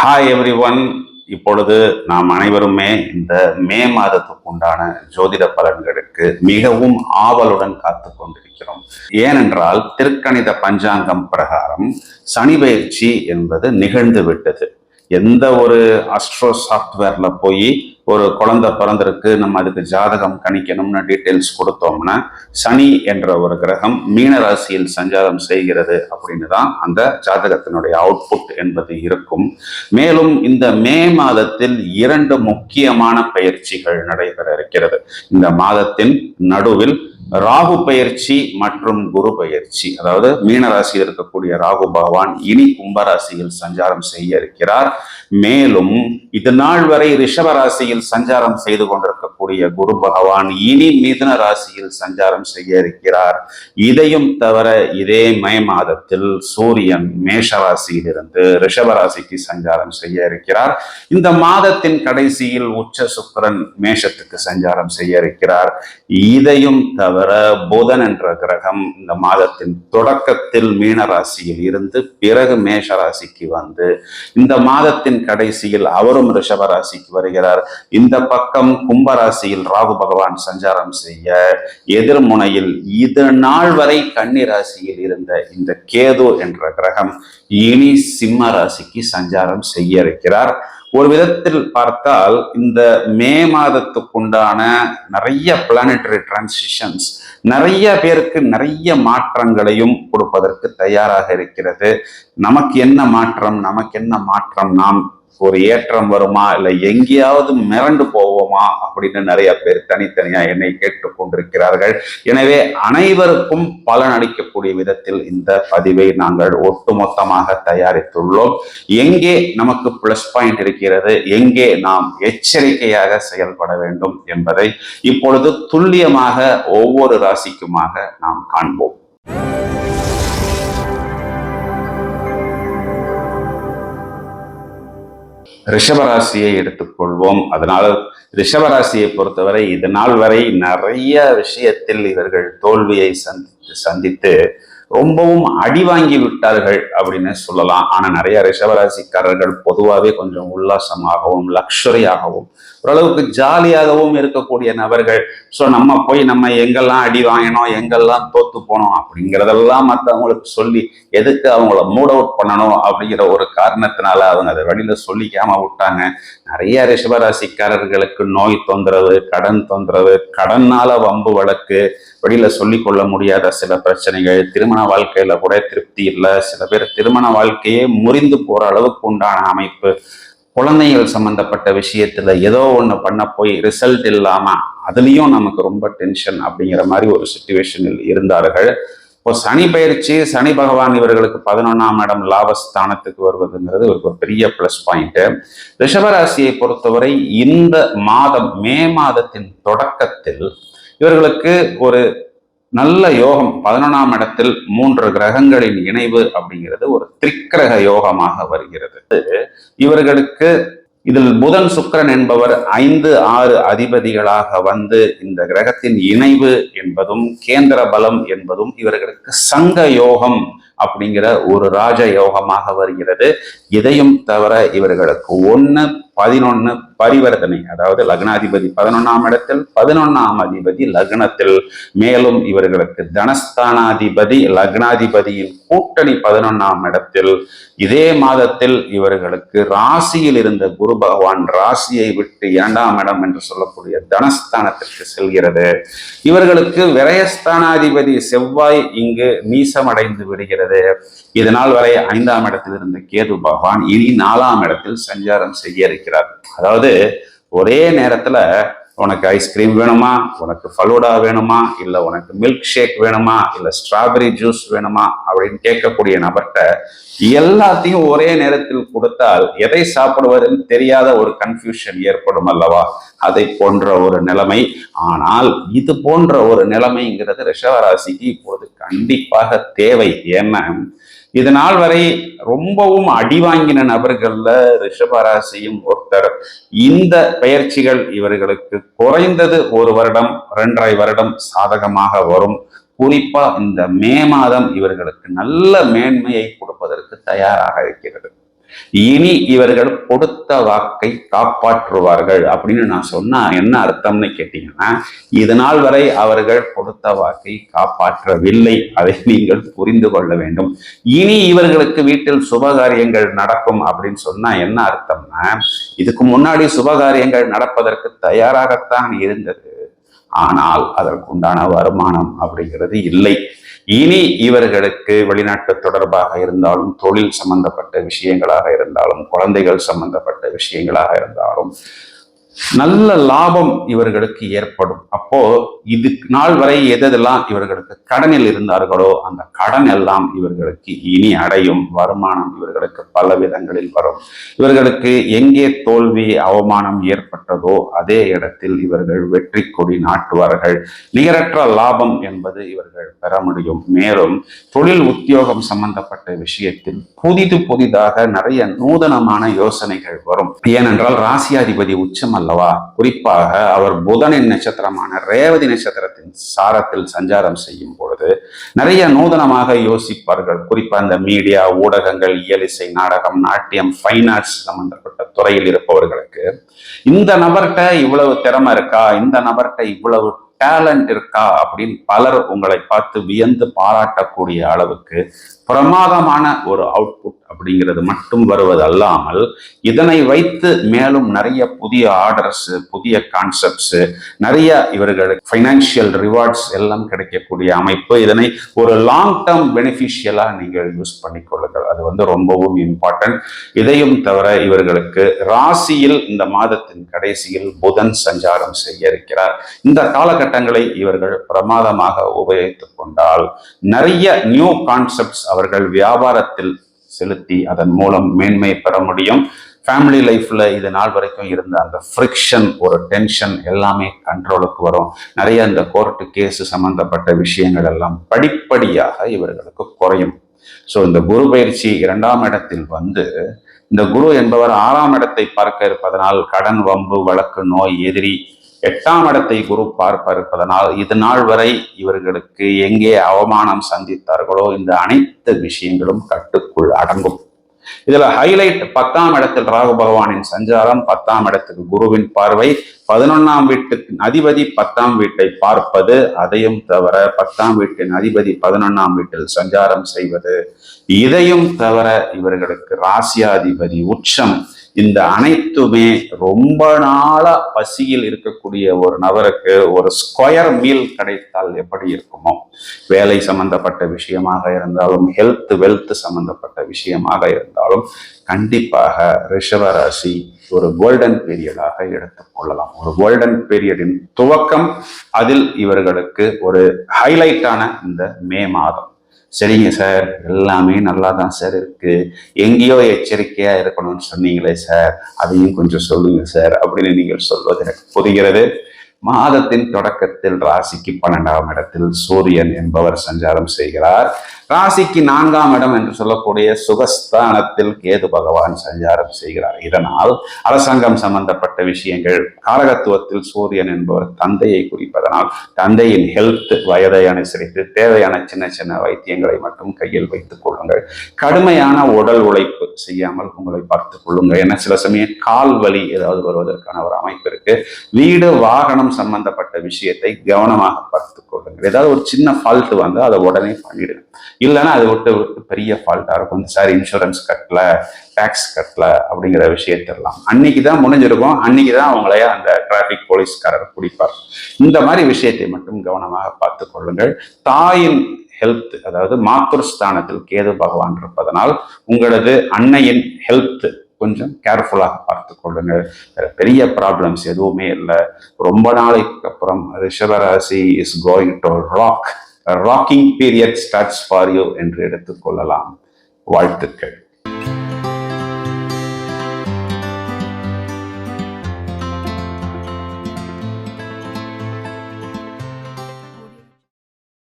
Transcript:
Hi every one இப்பொழுது நாம் அனைவருமே இந்த மே மாதத்துக்கு உண்டான ஜோதிட பலன்களுக்கு மிகவும் ஆவலுடன் காத்து கொண்டிருக்கிறோம். ஏனென்றால் திருக்கணித பஞ்சாங்கம் பிரகாரம் சனி பயிற்சி என்பது நிகழ்ந்து விட்டது. எந்த ஒரு அஸ்ட்ரோ சாஃப்ட்வேர்ல போய் ஒரு குழந்தை பிறந்திருக்கு நம்ம அதுக்கு ஜாதகம் கணிக்கணும்னு டீட்டெயில்ஸ் கொடுத்தோம்னா சனி என்ற ஒரு கிரகம் மீன ராசியில் சஞ்சாரம் செய்கிறது அப்படின்னு தான் அந்த ஜாதகத்தினுடைய அவுட்புட் என்பது இருக்கும். மேலும் இந்த மே மாதத்தில் இரண்டு முக்கியமான பயிற்சிகள் நடைபெற இருக்கிறது. இந்த மாதத்தின் நடுவில் ராகு பயிற்சி மற்றும் குரு பயிற்சி. அதாவது மீனராசியில் இருக்கக்கூடிய ராகு பகவான் இனி கும்பராசியில் சஞ்சாரம் செய்ய இருக்கிறார். மேலும் இது நாள் வரை ரிஷப ராசியில் சஞ்சாரம் செய்து கொண்டிருக்கக்கூடிய குரு பகவான் இனி மிதுன ராசியில் சஞ்சாரம் செய்ய இருக்கிறார். இதையும் தவிர இதே மே மாதத்தில் சூரியன் மேஷ ராசியிலிருந்து ரிஷப ராசிக்கு சஞ்சாரம் செய்ய இருக்கிறார். இந்த மாதத்தின் கடைசியில் உச்ச சுக்கரன் மேஷத்துக்கு சஞ்சாரம் செய்ய இருக்கிறார். இதையும் தவிர புதன் என்ற கிரகம் இந்த மாதத்தின் தொடக்கத்தில் மீன ராசியில் இருந்து பிறகு மேஷ ராசிக்கு வந்து இந்த மாதத்தின் கடைசியில் அவரும் ரிஷப ராசிக்கு வருகிறார். இந்த பக்கம் கும்பராசியில் ராகு பகவான் சஞ்சாரம் செய்ய எதிர்முனையில் இது நாள் வரை கன்னி ராசியில் இருந்த இந்த கேது என்ற கிரகம் இனி சிம்ம ராசிக்கு சஞ்சாரம் செய்ய இருக்கிறார் ஒரு விதத்தில் பார்த்தால் இந்த மே மாதத்துக்குண்டான நிறைய பிளானட்டரி டிரான்சிஷன்ஸ் நிறைய பேருக்கு நிறைய மாற்றங்களையும் கொடுப்பதற்கு தயாராக இருக்கிறது. நமக்கு என்ன மாற்றம் நமக்கு என்ன மாற்றம் நாம் ஒரு ஏற்றம் வருமா? இல்லை எங்கேயாவது மிரண்டு போவோமா? அப்படின்னு நிறைய பேர் தனித்தனியா என்னை கேட்டுக் கொண்டிருக்கிறார்கள். எனவே அனைவருக்கும் பலன் அளிக்கக்கூடிய விதத்தில் இந்த பதிவை நாங்கள் ஒட்டுமொத்தமாக தயாரித்துள்ளோம். எங்கே நமக்கு பிளஸ் பாயிண்ட் இருக்கிறது? எங்கே நாம் எச்சரிக்கையாக செயல்பட வேண்டும் என்பதை இப்பொழுது துல்லியமாக ஒவ்வொரு ராசிக்குமாக நாம் காண்போம். ரிஷபராசியை எடுத்துக்கொள்வோம். அதனால் ரிஷபராசியை பொறுத்தவரை இது நாள் வரை நிறைய விஷயத்தில் இவர்கள் தோல்வியை சந்தித்து சந்தித்து ரொம்பவும் அடி வாங்கி விட்டார்கள் அப்படின்னு சொல்லலாம். ஆனால் நிறைய ரிஷபராசிக்காரர்கள் பொதுவாகவே கொஞ்சம் உல்லாசமாகவும் லக்ஷரியாகவும் ஓரளவுக்கு ஜாலியாகவும் இருக்கக்கூடிய நபர்கள். ஸோ நம்ம போய் நம்ம எங்கெல்லாம் அடி வாங்கினோம் எங்கெல்லாம் தோத்து போனோம் அப்படிங்கிறதெல்லாம் மற்றவங்களுக்கு சொல்லி எதுக்கு அவங்கள மூட் அவுட் பண்ணணும் அப்படிங்கிற ஒரு காரணத்தினால அவங்க அதை வழியில் சொல்லிக்காம விட்டாங்க. நிறைய ரிஷபராசிக்காரர்களுக்கு நோய் தொந்தரவு கடன் தொந்தரவு கடன்னால வம்பு வழக்கு வெளியில சொல்லிக் கொள்ள முடியாத சில பிரச்சனைகள். திருமண வாழ்க்கையில கூட திருப்தி இல்லை. சில பேர் திருமண வாழ்க்கையே முறிந்து போற அளவுக்கு உண்டான அமைப்பு. குழந்தைகள் சம்பந்தப்பட்ட விஷயத்துல ஏதோ ஒன்று பண்ண போய் ரிசல்ட் இல்லாம அதுலேயும் நமக்கு ரொம்ப டென்ஷன் அப்படிங்கிற மாதிரி ஒரு சுச்சுவேஷனில் இருந்தார்கள். இப்போ சனி பயிற்சி சனி பகவான் இவர்களுக்கு பதினொன்னாம் இடம் லாபஸ்தானத்துக்கு வருவதுங்கிறது ஒரு பெரிய பிளஸ் பாயிண்ட்டு ரிஷபராசியை பொறுத்தவரை இந்த மாதம் மே மாதத்தின் தொடக்கத்தில் இவர்களுக்கு ஒரு நல்ல யோகம் பதினொன்றாம் இடத்தில் மூன்று கிரகங்களின் இணைவு அப்படிங்கிறது ஒரு திரிக்கிரக யோகமாக வருகிறது. இவர்களுக்கு இதில் புதன் சுக்கரன் என்பவர் ஐந்து ஆறு அதிபதிகளாக வந்து இந்த கிரகத்தின் இணைவு என்பதும் கேந்திர பலம் என்பதும் இவர்களுக்கு சங்க யோகம் அப்படிங்கிற ஒரு ராஜ யோகமாக வருகிறது. இதையும் தவிர இவர்களுக்கு ஒன்று பதினொன்று பரிவர்த்தனை அதாவது லக்னாதிபதி பதினொன்னாம் இடத்தில் பதினொன்னாம் அதிபதி லக்னத்தில். மேலும் இவர்களுக்கு தனஸ்தானாதிபதி லக்னாதிபதியின் கூட்டணி பதினொன்னாம் இடத்தில். இதே மாதத்தில் இவர்களுக்கு ராசியில் இருந்த குரு பகவான் ராசியை விட்டு இரண்டாம் இடம் என்று சொல்லக்கூடிய தனஸ்தானத்திற்கு செல்கிறது. இவர்களுக்கு விரயஸ்தானாதிபதி செவ்வாய் இங்கு நீசமடைந்து விடுகிறது. இதனால் வரை ஐந்தாம் இடத்தில் இருந்த கேது பகவான் இனி நாலாம் இடத்தில் சஞ்சாரம் செய்ய இருக்கிறார். அதாவது ஒரே நேரத்துல உனக்கு ஐஸ்கிரீம் வேணுமா? உனக்கு ஃபலூடா வேணுமா? இல்ல உனக்கு மில்க் ஷேக் வேணுமா? இல்ல ஸ்ட்ராபெரி ஜூஸ் வேணுமா? அப்படின்னு கேட்கக்கூடிய நபர்கிட்ட எல்லாத்தையும் ஒரே நேரத்தில் கொடுத்தால் எதை சாப்பிடுவதுன்னு தெரியாத ஒரு கன்ஃபியூஷன் ஏற்படும் அல்லவா? அதை போன்ற ஒரு நிலைமை. ஆனால் இது போன்ற ஒரு நிலைமைங்கிறது ரிஷவராசிக்கு இப்பொழுது கண்டிப்பாக தேவை. ஏன்னா இது நாள் வரை ரொம்பவும் அடி வாங்கின நபர்கள்ல ரிஷபராசியும் ஒருத்தர். இந்த பயிற்சிகள் இவர்களுக்கு குறைந்தது ஒரு வருடம் இரண்டரை வருடம் சாதகமாக வரும். குறிப்பா இந்த மே மாதம் இவர்களுக்கு நல்ல மேன்மையை கொடுப்பதற்கு தயாராக இருக்கிறது. இனி இவர்கள் கொடுத்த வாக்கை காப்பாற்றுவார்கள் அப்படின்னு நான் சொன்னா என்ன அர்த்தம்னு கேட்டீங்கன்னா இது நாள் வரை அவர்கள் கொடுத்த வாக்கை காப்பாற்றவில்லை. அதை நீங்கள் புரிந்து கொள்ள வேண்டும். இனி இவர்களுக்கு வீட்டில் சுபகாரியங்கள் நடக்கும் அப்படின்னு சொன்னா என்ன அர்த்தம்னா இதுக்கு முன்னாடி சுபகாரியங்கள் நடப்பதற்கு தயாராகத்தான் இருந்தது. ஆனால் அதற்குண்டான வருமானம் அப்படிங்கிறது இல்லை. இனி இவர்களுக்கு வெளிநாட்டு தொடர்பாக இருந்தாலும் தொழில் சம்பந்தப்பட்ட விஷயங்களாக இருந்தாலும் குழந்தைகள் சம்பந்தப்பட்ட விஷயங்களாக இருந்தாலும் நல்ல லாபம் இவர்களுக்கு ஏற்படும். அப்போ இது நாள் வரை எதெல்லாம் இவர்களுக்கு கடனில் இருந்தார்களோ அந்த கடன் எல்லாம் இவர்களுக்கு இனி அடையும். வருமானம் இவர்களுக்கு பல விதங்களில் வரும். இவர்களுக்கு எங்கே தோல்வி அவமானம் ஏற்பட்டதோ அதே இடத்தில் இவர்கள் வெற்றி கொடி நாட்டுவார்கள். நிகரற்ற லாபம் என்பது இவர்கள் பெற முடியும். மேலும் தொழில் உத்தியோகம் சம்பந்தப்பட்ட விஷயத்தில் புதிது புதிதாக நிறைய நூதனமான யோசனைகள் வரும். ஏனென்றால் ராசியாதிபதி உச்சமல்ல. அல்லவா? குறிப்பாக அவர் புதனின் நட்சத்திரமான ரேவதி நட்சத்திரத்தின் சாரத்தில் சஞ்சாரம் செய்யும் பொழுது நிறைய நூதனமாக யோசிப்பார்கள். குறிப்பா இந்த மீடியா ஊடகங்கள் இயலிசை நாடகம் நாட்டியம் ஃபைன் ஆர்ட்ஸ் சம்பந்தப்பட்ட துறையில் இருப்பவர்களுக்கு இந்த நபர்கிட்ட இவ்வளவு திறமை இருக்கா? இந்த நபர்கிட்ட இவ்வளவு டேலண்ட் இருக்கா அப்படின்னு பலர் உங்களை பார்த்து வியந்து பாராட்டக்கூடிய அளவுக்கு பிரமாதமான ஒரு அவுட்புட் அப்படிங்கிறது மட்டும் வருவது அல்லாமல் இதனை வைத்து மேலும் நிறைய புதிய ஆர்டர்ஸ் புதிய கான்செப்ட்ஸ் நிறைய இவர்களுக்கு ஃபைனான்சியல் ரிவார்ட்ஸ் எல்லாம் கிடைக்கக்கூடிய அமைப்பு. இதனை ஒரு லாங் டேர்ம் பெனிஃபிஷியலாக நீங்கள் யூஸ் பண்ணிக்கொள்ளுங்கள். அது வந்து ரொம்பவும் இம்பார்ட்டன்ட் இதையும் தவிர இவர்களுக்கு ராசியில் இந்த மாதத்தின் கடைசியில் புதன் சஞ்சாரம் செய்ய இருக்கிறார். இந்த காலகட்டம் காலகட்டங்களை இவர்கள் பிரமாதமாக உபயோகித்துக் கொண்டால் நிறைய நியூ கான்செப்ட்ஸ் அவர்கள் வியாபாரத்தில் செலுத்தி அதன் மூலம் மேன்மை பெற முடியும். ஃபேமிலி லைஃப்ல இது நாள் வரைக்கும் இருந்த அந்த ஃப்ரிக்ஷன் ஒரு டென்ஷன் எல்லாமே கண்ட்ரோலுக்கு வரும். நிறைய இந்த கோர்ட்டு கேஸ் சம்பந்தப்பட்ட விஷயங்கள் எல்லாம் படிப்படியாக இவர்களுக்கு குறையும். ஸோ இந்த குரு பயிற்சி இரண்டாம் இடத்தில் வந்து இந்த குரு என்பவர் ஆறாம் இடத்தை பார்க்க இருப்பதனால் கடன் வம்பு வழக்கு நோய் எதிரி எட்டாம் இடத்தை குரு பார்ப்ப இருப்பதனால் இது நாள் வரை இவர்களுக்கு எங்கே அவமானம் சந்தித்தார்களோ இந்த அனைத்து விஷயங்களும் கட்டுக்குள் அடங்கும். இதுல ஹைலைட் பத்தாம் இடத்தில் ராகு பகவானின் சஞ்சாரம் பத்தாம் இடத்துக்கு குருவின் பார்வை பதினொன்னாம் வீட்டுக்கு அதிபதி பத்தாம் வீட்டை பார்ப்பது அதையும் தவிர பத்தாம் வீட்டின் அதிபதி பதினொன்னாம் வீட்டில் சஞ்சாரம் செய்வது இதையும் தவிர இவர்களுக்கு ராசியாதிபதி உச்சம் இந்த அனைத்துமே ரொம்ப நாளா பசியில் இருக்கக்கூடிய ஒரு நபருக்கு ஒரு ஸ்கொயர் மீல் கிடைத்தால் எப்படி இருக்குமோ? வேலை சம்பந்தப்பட்ட விஷயமாக இருந்தாலும் ஹெல்த் வெல்த் சம்பந்தப்பட்ட விஷயமாக இருந்தாலும் கண்டிப்பாக ரிஷவராசி ஒரு கோல்டன் பீரியடாக எடுத்துக்கொள்ளலாம் ஒரு கோல்டன் பீரியடின் துவக்கம் அதில் இவர்களுக்கு ஒரு ஹைலைட்டான இந்த மே மாதம். சரிங்க சார். எல்லாமே நல்லா தான் சார் இருக்கு. எங்கேயோ எச்சரிக்கையா இருக்கணும்னு சொன்னீங்களே சார். அதையும் கொஞ்சம் சொல்லுங்க சார். அப்படின்னு நீங்கள் சொல்வது எனக்கு புரிகிறது. மாதத்தின் தொடக்கத்தில் ராசிக்கு பன்னெண்டாம் இடத்தில் சூரியன் என்பவர் சஞ்சாரம் செய்கிறார். ராசிக்கு நான்காம் இடம் என்று சொல்லக்கூடிய சுகஸ்தானத்தில் கேது பகவான் சஞ்சாரம் செய்கிறார். இதனால் அரசாங்கம் சம்பந்தப்பட்ட விஷயங்கள் காரகத்துவத்தில் சூரியன் என்பவர் தந்தையை குறிப்பதனால் தந்தையின் ஹெல்த் வயதை அனுசரித்து தேவையான சின்ன சின்ன வைத்தியங்களை மட்டும் கையில் வைத்துக் கொள்ளுங்கள். கடுமையான உடல் உழைப்பு செய்யாமல் உங்களை பார்த்துக் கொள்ளுங்கள். ஏன்னா சில சமயம் கால் வலி ஏதாவது வருவதற்கான ஒரு அமைப்பு இருக்கு. வீடு வாகனம் சம்பந்தப்பட்ட விஷயத்தை கவனமாக பார்த்து கொள்ளுங்கள். ஏதாவது ஒரு சின்ன ஃபால்ட் வந்து அதை உடனே பண்ணிடுங்க. இல்லைன்னா அதை விட்டு விட்டு பெரிய ஃபால்ட்டாக இருக்கும். சார் இன்சூரன்ஸ் கட்டல டேக்ஸ் கட்டல அப்படிங்கிற விஷயத்தெல்லாம் அன்னைக்கு தான் முடிஞ்சிருக்கும். அன்னைக்கு தான் அவங்களைய அந்த டிராஃபிக் போலீஸ்காரர் பிடிப்பார். இந்த மாதிரி விஷயத்தை மட்டும் கவனமாக பார்த்து கொள்ளுங்கள். தாயின் ஹெல்த் அதாவது மாத்திருஸ்தானத்தில் கேது பகவான் இருப்பதனால் உங்களது அன்னையின் ஹெல்த் கொஞ்சம் கேர்ஃபுல்லாக பார்த்து கொள்ளுங்கள். பெரிய ப்ராப்ளம்ஸ் எதுவுமே இல்லை. ரொம்ப நாளைக்கு அப்புறம் ரிஷபராசி is going to rock rocking period starts for you என்று எடுத்துக்கொள்ளலாம் வாழ்த்துக்கள்.